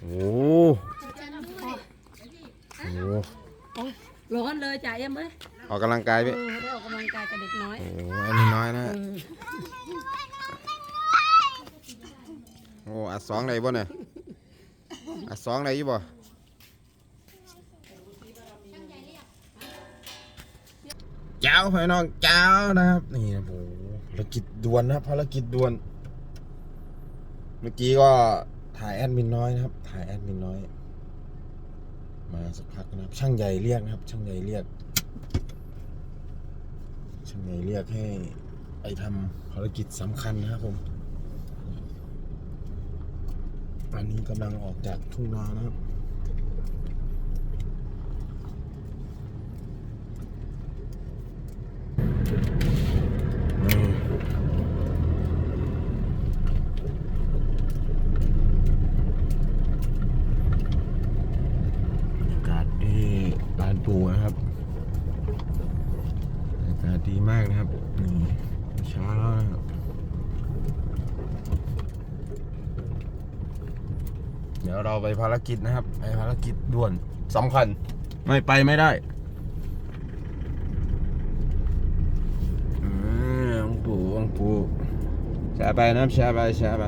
โอ้โหร้อนเลยจ่าเอ็มเอ้ยออกกำลังกายเอพี่อได้ออกกำลังกายกับเด็กน้อยโอ้อันนี้น้อยนะ เออโอ้อัดสองได้บ่เนี่ยอัดสองได้อยี่บ่เจ้าพี่น้องเจ้านะครับนี่นะโอ้โหภารกิจด่วนนะครับภารกิจด่วน เมื่อกี้ก็ถ่ายแอดมินน้อยนะครับ ถ่ายแอดมินน้อย มาสักพักนะครับ ช่างใหญ่เรียกนะครับ ช่างใหญ่เรียก ช่างใหญ่เรียกให้ไปทำภารกิจสำคัญนะครับผมตอนนี้กำลังออกจากทุ่งนานะครับ นี่บรรยากาศที่ลานปูนะครับ ดีมากนะครับนี่ช้าแล้วนะครับเดี๋ยวเราไปภารกิจนะครับ ไปภารกิจด่วนสำคัญ ไม่ไปไม่ได้อืมองปูองค์ปู่แชร์ไปนะครับแชร์ไปแชร์ไป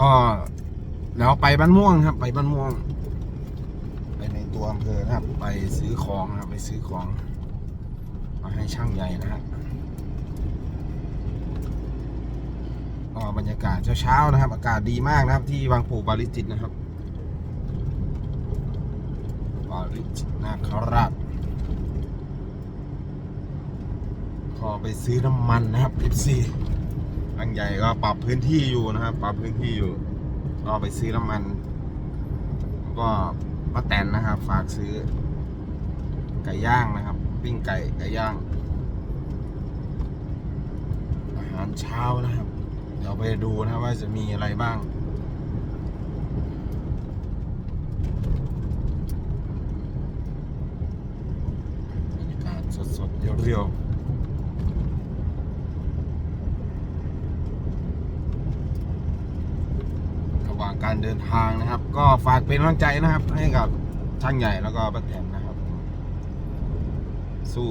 ก็แล้วไปบ้านม่วงครับ ไปบ้านม่วง ตัวอำเภอนะครับ ไปซื้อของนะครับไปซื้อของ มาให้ช่างใหญ่นะครับก็บรรยากาศเช้าๆนะครับ อากาศดีมากนะครับ ที่วังปู่ปาริจิตนะครับปาริจิตนาคราชขอไปซื้อน้ำมันนะครับ FC อังใหญ่ก็ปรับพื้นที่อยู่นะครับ ปรับพื้นที่อยู่ก็ไปซื้อน้ำมัน ก็ ป้าแตนนะครับ ฝากซื้อ ไก่ย่างนะครับ ปิ้งไก่ไก่ย่าง อาหารเช้านะครับ เดี๋ยวไปดูนะว่าจะมีอะไรบ้างบรรยากาศสดๆเรียวๆ ระหว่าง การเดินทางนะครับ ก็ฝากเป็นกำลังใจนะครับ ให้กับช่างใหญ่แล้วก็ป้าแตนนะครับ สู้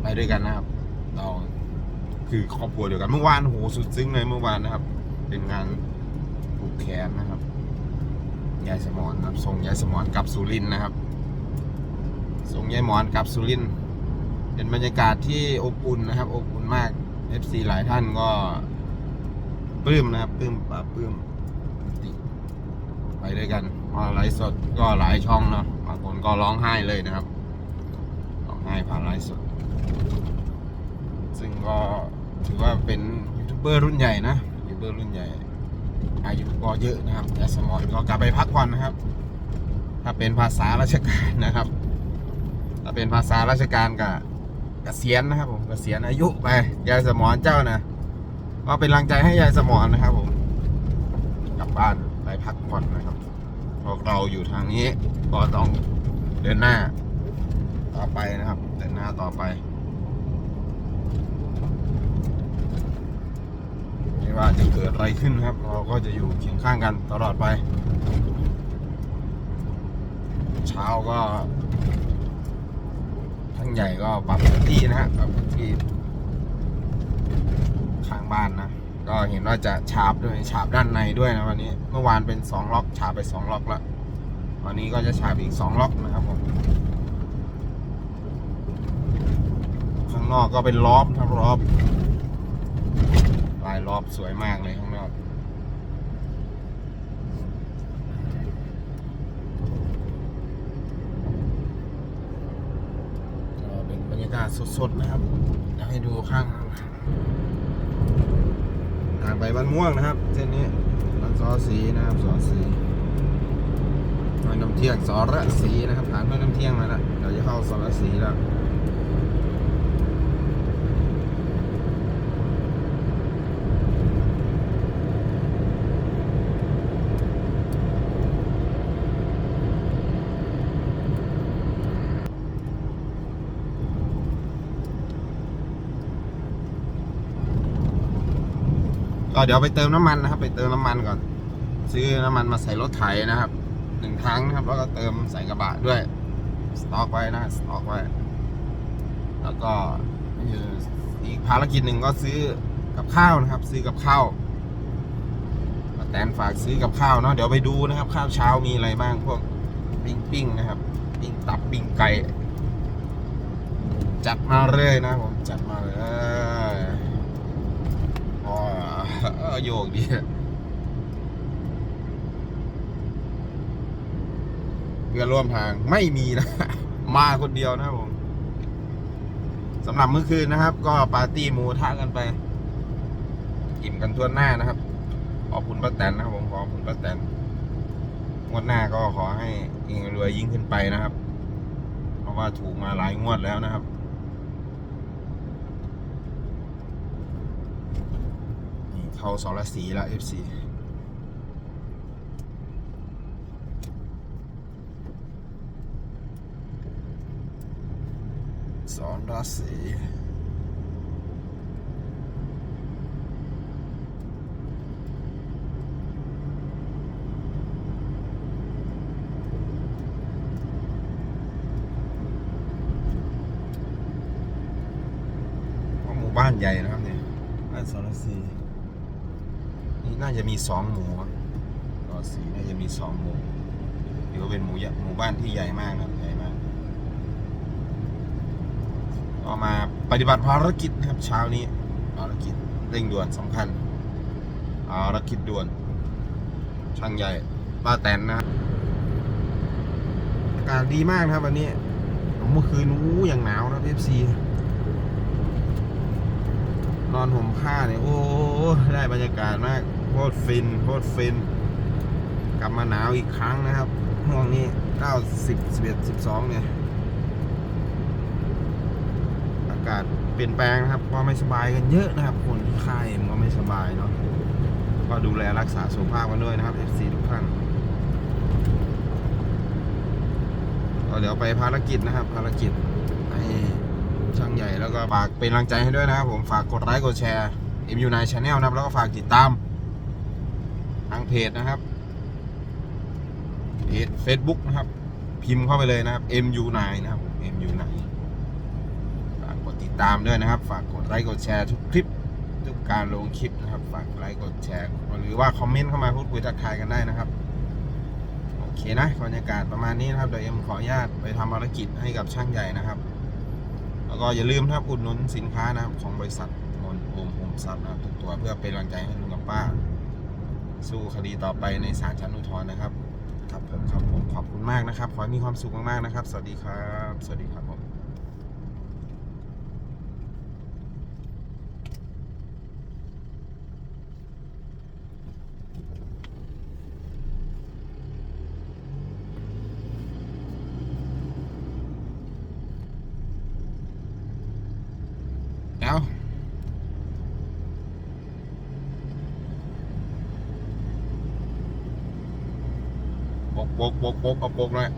ไปด้วยกันนะครับ เราคือครอบครัวเดียวกันเมื่อวานโหสุดซึ้งเลยเมื่อวานนะครับ เป็นงานผูกแขนนะครับยายสมอนนะครับส่งยายสมอนกลับสุรินนะครับ ส่งยายหมอนกลับสุรินเป็นบรรยากาศที่อบอุ่นนะครับ อบอุ่นมาก FC หลายท่านก็ปลื้มนะครับปลื้มปลาปลื้ม ไปด้วยกันพอไลฟ์สดก็หลายช่องเนาะบางคนก็ร้องไห้เลยนะครับร้องไห้ผ่านไลฟ์สด ซึ่งก็ถือว่าเป็นยูทูบเบอร์รุ่นใหญ่นะยูทูบเบอร์รุ่นใหญ่ อายุก็เยอะนะครับยายสมอนก็กลับไปพักผ่อนนะครับ ถ้าเป็นภาษาราชการนะครับ ถ้าเป็นภาษาราชการก็เกษียณนะครับผมเกษียณอายุไปยายสมอนเจ้านะก็เป็นกำลังใจให้ยายสมอนนะครับผมกลับบ้าน ไปพักผ่อนนะครับพวกเราอยู่ทางนี้ก็ต้องเดินหน้า ต่อไปนะครับ เดินหน้าต่อไปไม่ว่าจะเกิดอะไรขึ้นครับ เราก็จะอยู่เคียงข้างกันตลอดไป เช้าก็ทั้งใหญ่ก็ปรับพื้นที่นะฮะปรับพื้นที่ข้างบ้านนะ ก็เห็นว่าจะฉาบด้วยฉาบด้านในด้วยนะวันนี้ เมื่อวานเป็นสองล็อกฉาบไปสองล็อกแล้ววันนี้ก็จะฉาบอีกสองล็อกนะครับผมข้างนอกก็เป็นล้อมครับล้อมลายล้อมสวยมากเลยข้างนอกก็เป็นบรรยากาศสดๆนะครับอยากให้ดูข้าง ไปบ้านม่วงนะครับ เส้นนี้บ้านซอสีนะครับซอสีห้วยน้ำเที่ยงสอระสีนะครับผ่านห้วยน้ำเที่ยงมาแล้วเราจะเข้าสอระสีแล้ว เดี๋ยวไปเติมน้ำมันนะครับ ไปเติมน้ำมันก่อน ซื้อน้ำมันมาใส่รถไถนะครับหนึ่งถังนะครับ แล้วก็เติมใส่กระบะด้วย สต็อกไว้นะสต็อกไว้ แล้วก็อีกภารกิจหนึ่งก็ซื้อกับข้าวนะครับ ซื้อกับข้าวป้าแตนฝากซื้อกับข้าวเนาะเดี๋ยวไปดูนะครับ ข้าวเช้ามีอะไรบ้างพวกปิ้งปิ้งๆนะครับ ปิ้งตับปิ้งไก่จัดมาเลยนะผมจัดมาเลยอ๋อ เออโยกดีเพื่อร่วมทางไม่มีนะ มาคนเดียวนะผมสำหรับเมื่อคืนนะครับ ก็ปาร์ตี้หมูทะกันไปอิ่มกันทั่วหน้านะครับ ขอบคุณป้าแตนนะครับผมขอบคุณป้าแตนงวดหน้าก็ขอให้เองรวยยิ่งขึ้นไปนะครับ เพราะว่าถูกมาหลายงวดแล้วนะครับ นี่ เขาสรสีแล้ว FC สอนราศีก็หมู่บ้านใหญ่นะครับเนี่ยบ้านสรสี นี่น่าจะมีสองหมู่ครับสรสีน่าจะมีสองหมู่ถือว่าเป็นหมู่ใหญ่หมู่บ้านที่ใหญ่มากนะใหญ่มากก็มาปฏิบัติภารกิจนะครับเช้านี้ภารกิจเร่งด่วนสำคัญภารกิจด่วน ช่างใหญ่ป้าแตนนะอากาศดีมากนะครับวันนี้เมื่อคืนอู้อย่างหนาวนะเอฟซี นอนห่มผ้าเนี่ยโอ้ได้บรรยากาศมากโคตรฟินโคตรฟิน กลับมาหนาวอีกครั้งนะครับห้วงนี้90 11 12เอ็ดสิบสองเนี่ยอากาศเปลี่ยนแปลงนะครับก็ไม่สบายกันเยอะนะครับ คนที่ค่ายมันก็ไม่สบายเนาะก็ดูแลรักษาสุขภาพกันด้วยนะครับ FC ทุกท่านก็เดี๋ยวไปภารกิจนะครับ ภารกิจให้ ช่างใหญ่แล้วก็ฝากเป็นกำลังใจให้ด้วยนะครับผมฝากกดไลค์กดแชร์ MU9 Channel นะครับแล้วก็ฝากติดตามทางเพจนะครับเพจ Facebook นะครับ พิมพ์เข้าไปเลยนะครับ MU9 นะครับผม MU9 ฝากกดติดตามด้วยนะครับ ฝากกดไลค์กดแชร์ทุกคลิปทุกการลงคลิปนะครับ ฝากไลค์กดแชร์หรือว่าคอมเมนต์เข้ามาพูดคุยทักทายกันได้นะครับโอเคนะบรรยากาศประมาณนี้นะครับเดี๋ยวเอ็มขออนุญาตไปทำภารกิจให้กับช่างใหญ่นะครับ แล้วก็อย่าลืมนะครับอุดหนุนสินค้านะครับของบริษัทมนโอมโฮมซับนะครับทุกตัวเพื่อเป็นกำลังใจให้ลุงกับป้า สู้คดีต่อไปในศาลชั้นอุทธรณ์นะครับ ครับผมครับผมขอบคุณมากนะครับ ขอให้มีความสุขมากๆนะครับ สวัสดีครับ สวัสดีครับผม แล้ว ปกปกปกปกเอาโปกหน่อย